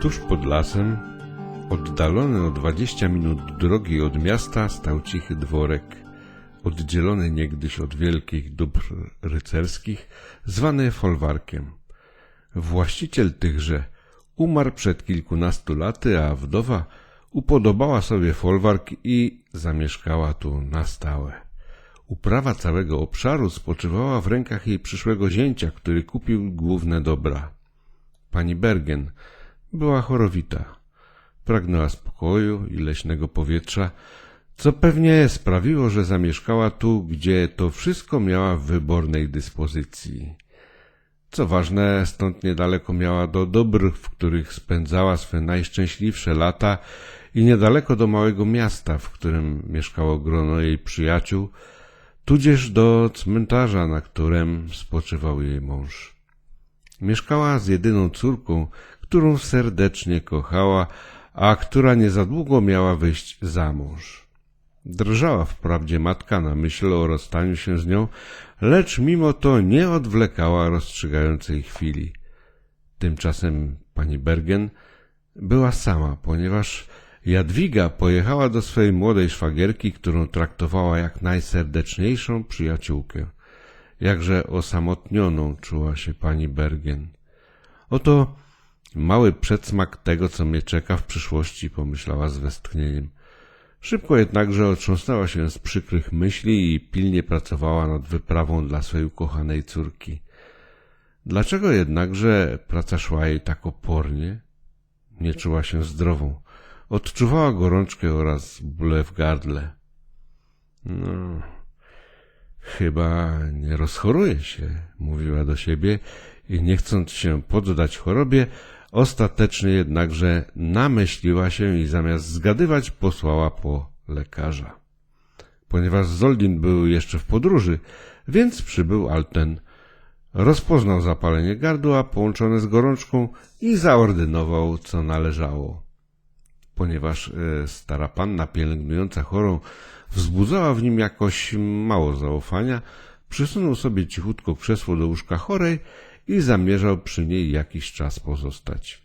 Tuż pod lasem, oddalony o 20 minut drogi od miasta, stał cichy dworek, oddzielony niegdyś od wielkich dóbr rycerskich, zwany folwarkiem. Właściciel tychże umarł przed kilkunastu laty, a wdowa upodobała sobie folwark i zamieszkała tu na stałe. Uprawa całego obszaru spoczywała w rękach jej przyszłego zięcia, który kupił główne dobra. Pani Bergen była chorowita. Pragnęła spokoju i leśnego powietrza, co pewnie sprawiło, że zamieszkała tu, gdzie to wszystko miała w wybornej dyspozycji. Co ważne, stąd niedaleko miała do dóbr, w których spędzała swe najszczęśliwsze lata i niedaleko do małego miasta, w którym mieszkało grono jej przyjaciół, tudzież do cmentarza, na którym spoczywał jej mąż. Mieszkała z jedyną córką, którą serdecznie kochała, a która niezadługo miała wyjść za mąż. Drżała wprawdzie matka na myśl o rozstaniu się z nią, lecz mimo to nie odwlekała rozstrzygającej chwili. Tymczasem pani Bergen była sama, ponieważ Jadwiga pojechała do swojej młodej szwagierki, którą traktowała jak najserdeczniejszą przyjaciółkę. Jakże osamotnioną czuła się pani Bergen. Oto mały przedsmak tego, co mnie czeka w przyszłości, pomyślała z westchnieniem. Szybko jednakże otrząsnęła się z przykrych myśli i pilnie pracowała nad wyprawą dla swojej ukochanej córki. Dlaczego jednakże praca szła jej tak opornie? Nie czuła się zdrową. Odczuwała gorączkę oraz bóle w gardle. No, chyba nie rozchoruje się, mówiła do siebie i nie chcąc się poddać chorobie, ostatecznie jednakże namyśliła się i zamiast zgadywać posłała po lekarza. Ponieważ Zoldin był jeszcze w podróży, więc przybył Alten. Rozpoznał zapalenie gardła połączone z gorączką i zaordynował, co należało ponieważ e, stara panna pielęgnująca chorą wzbudzała w nim jakoś mało zaufania, przysunął sobie cichutko krzesło do łóżka chorej i zamierzał przy niej jakiś czas pozostać.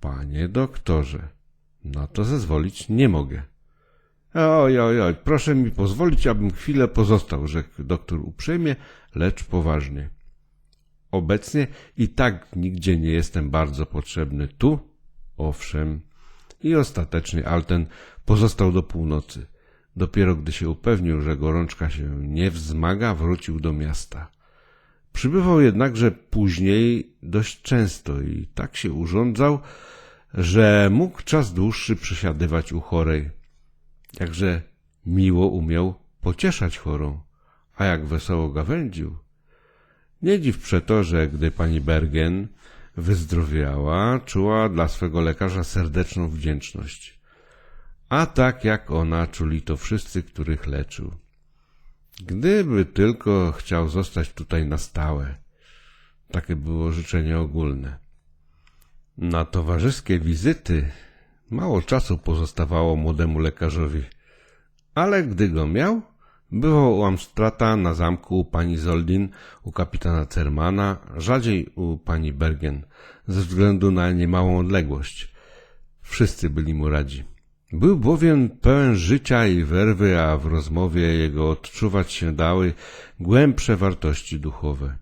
Panie doktorze, na to zezwolić nie mogę. Oj, oj, oj, proszę mi pozwolić, abym chwilę pozostał, rzekł doktor uprzejmie, lecz poważnie. Obecnie i tak nigdzie nie jestem bardzo potrzebny. Tu, owszem, i ostatecznie Alten pozostał do północy. Dopiero gdy się upewnił, że gorączka się nie wzmaga, wrócił do miasta. Przybywał jednakże później dość często i tak się urządzał, że mógł czas dłuższy przysiadywać u chorej. Jakże miło umiał pocieszać chorą, a jak wesoło gawędził. Nie dziw przeto, że gdy pani Bergen wyzdrowiała, czuła dla swego lekarza serdeczną wdzięczność. A tak jak ona czuli to wszyscy, których leczył. Gdyby tylko chciał zostać tutaj na stałe. Takie było życzenie ogólne. Na towarzyskie wizyty mało czasu pozostawało młodemu lekarzowi, ale gdy go miał, Bywał u Amstrata na zamku u pani Zoldin, u kapitana Cermana, rzadziej u pani Bergen, ze względu na niemałą odległość. Wszyscy byli mu radzi. Był bowiem pełen życia i werwy, a w rozmowie jego odczuwać się dały głębsze wartości duchowe.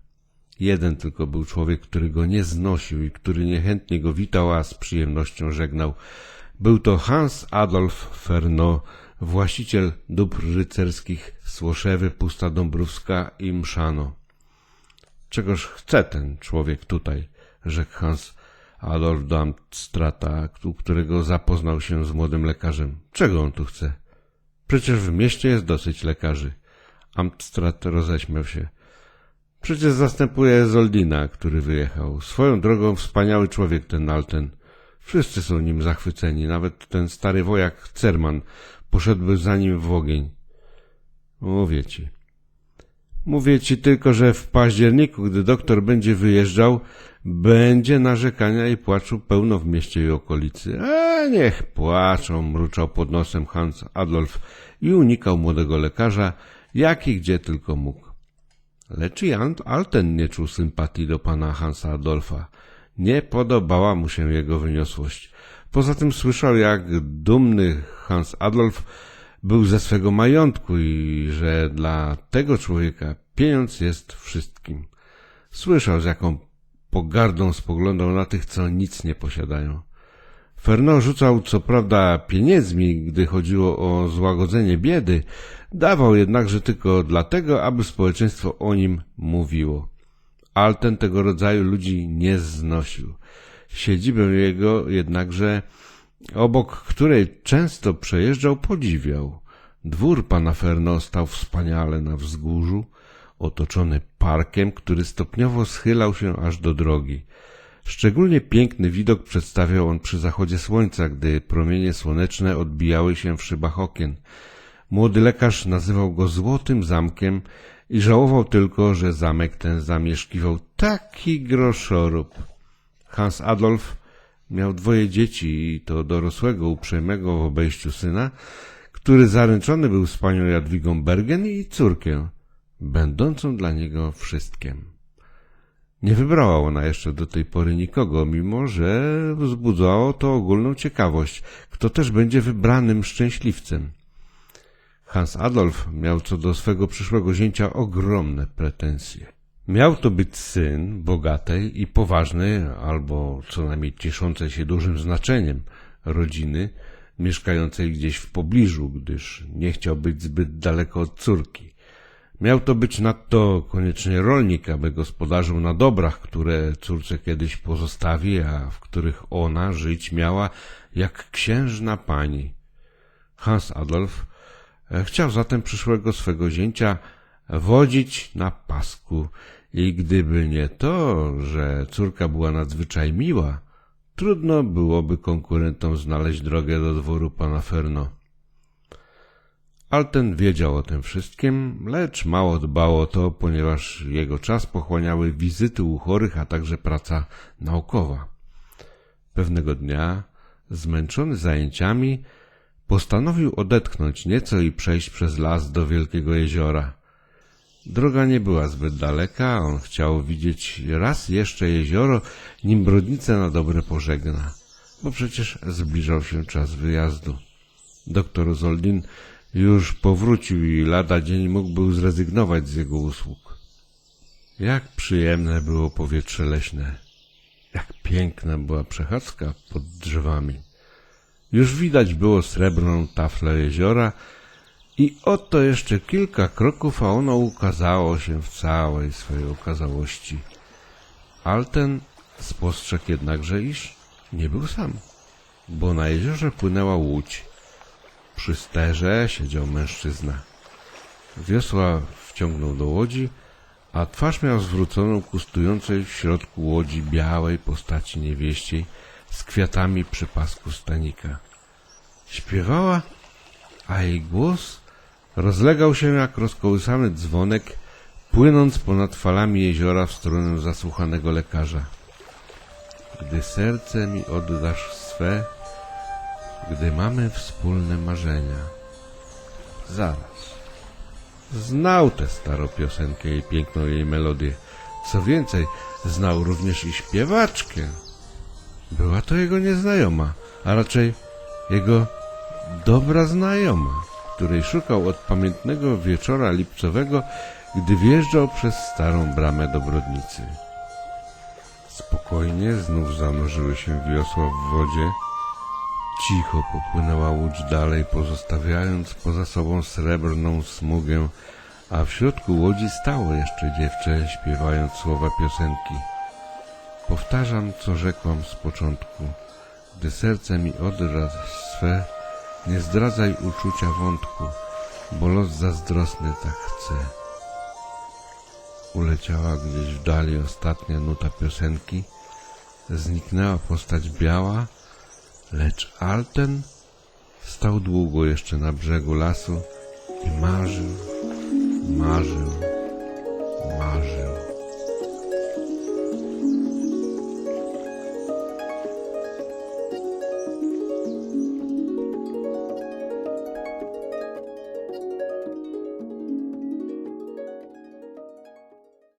Jeden tylko był człowiek, który go nie znosił i który niechętnie go witał, a z przyjemnością żegnał. Był to Hans Adolf Fernot, właściciel dóbr rycerskich Słoszewy, Pusta Dąbrówska i Mszano. Czegoż chce ten człowiek tutaj, rzekł Hans Do Amstrata, u którego zapoznał się z młodym lekarzem. Czego on tu chce? Przecież w mieście jest dosyć lekarzy. Amstrat roześmiał się. Przecież zastępuje Zoldina, który wyjechał. Swoją drogą wspaniały człowiek ten Alten. Wszyscy są nim zachwyceni, nawet ten stary wojak Cerman poszedłby za nim w ogień. Mówię ci. Mówię ci tylko, że w październiku, gdy doktor będzie wyjeżdżał, będzie narzekania i płaczu pełno w mieście i okolicy. E, niech płaczą, mruczał pod nosem Hans Adolf i unikał młodego lekarza, jak i gdzie tylko mógł. Lecz i Alten nie czuł sympatii do pana Hansa Adolfa. Nie podobała mu się jego wyniosłość. Poza tym słyszał, jak dumny Hans Adolf był ze swego majątku i że dla tego człowieka pieniądz jest wszystkim. Słyszał, z jaką pogardą spoglądał na tych, co nic nie posiadają. Fernand rzucał co prawda pieniędzmi, gdy chodziło o złagodzenie biedy, dawał jednakże tylko dlatego, aby społeczeństwo o nim mówiło. Alten tego rodzaju ludzi nie znosił. Siedzibę jego jednakże, obok której często przejeżdżał, podziwiał. Dwór pana Ferno stał wspaniale na wzgórzu, otoczony parkiem, który stopniowo schylał się aż do drogi. Szczególnie piękny widok przedstawiał on przy zachodzie słońca, gdy promienie słoneczne odbijały się w szybach okien. Młody lekarz nazywał go Złotym Zamkiem i żałował tylko, że zamek ten zamieszkiwał taki groszorób. Hans Adolf miał dwoje dzieci i to dorosłego, uprzejmego w obejściu syna, który zaręczony był z panią Jadwigą Bergen i córkę, będącą dla niego wszystkim. Nie wybrała ona jeszcze do tej pory nikogo, mimo że wzbudzało to ogólną ciekawość, kto też będzie wybranym szczęśliwcem. Hans Adolf miał co do swego przyszłego zięcia ogromne pretensje. Miał to być syn bogatej i poważnej, albo co najmniej cieszącej się dużym znaczeniem rodziny, mieszkającej gdzieś w pobliżu, gdyż nie chciał być zbyt daleko od córki. Miał to być nadto koniecznie rolnik, aby gospodarzył na dobrach, które córce kiedyś pozostawi, a w których ona żyć miała jak księżna pani. Hans Adolf e, chciał zatem przyszłego swego zięcia wodzić na pasku i gdyby nie to, że córka była nadzwyczaj miła, trudno byłoby konkurentom znaleźć drogę do dworu pana Ferno. Alten wiedział o tym wszystkim, lecz mało dbał o to, ponieważ jego czas pochłaniały wizyty u chorych, a także praca naukowa. Pewnego dnia, zmęczony zajęciami, postanowił odetchnąć nieco i przejść przez las do wielkiego jeziora. Droga nie była zbyt daleka, on chciał widzieć raz jeszcze jezioro, nim brodnicę na dobre pożegna, bo przecież zbliżał się czas wyjazdu. Doktor Zoldin już powrócił i lada dzień mógłby zrezygnować z jego usług. Jak przyjemne było powietrze leśne. Jak piękna była przechadzka pod drzewami. Już widać było srebrną taflę jeziora i oto jeszcze kilka kroków, a ono ukazało się w całej swojej okazałości. Alten spostrzegł jednakże, iż nie był sam, bo na jeziorze płynęła łódź. Przy sterze siedział mężczyzna. Wiosła wciągnął do łodzi, a twarz miał zwróconą ku stojącej w środku łodzi białej postaci niewieściej z kwiatami przy pasku stanika. Śpiewała, a jej głos rozlegał się jak rozkołysany dzwonek, płynąc ponad falami jeziora w stronę zasłuchanego lekarza. Gdy serce mi oddasz swe, gdy mamy wspólne marzenia. Zaraz. Znał tę starą piosenkę i piękną jej melodię. Co więcej, znał również i śpiewaczkę. Była to jego nieznajoma, a raczej jego dobra znajoma, której szukał od pamiętnego wieczora lipcowego, gdy wjeżdżał przez starą bramę do Brodnicy. Spokojnie znów zanurzyły się wiosła w wodzie, Cicho popłynęła łódź dalej, pozostawiając poza sobą srebrną smugę, a w środku łodzi stało jeszcze dziewczę, śpiewając słowa piosenki. Powtarzam, co rzekłam z początku. Gdy serce mi odra swe, nie zdradzaj uczucia wątku, bo los zazdrosny tak chce. Uleciała gdzieś w dali ostatnia nuta piosenki, zniknęła postać biała, Lecz Alten stał długo jeszcze na brzegu lasu i marzył, marzył.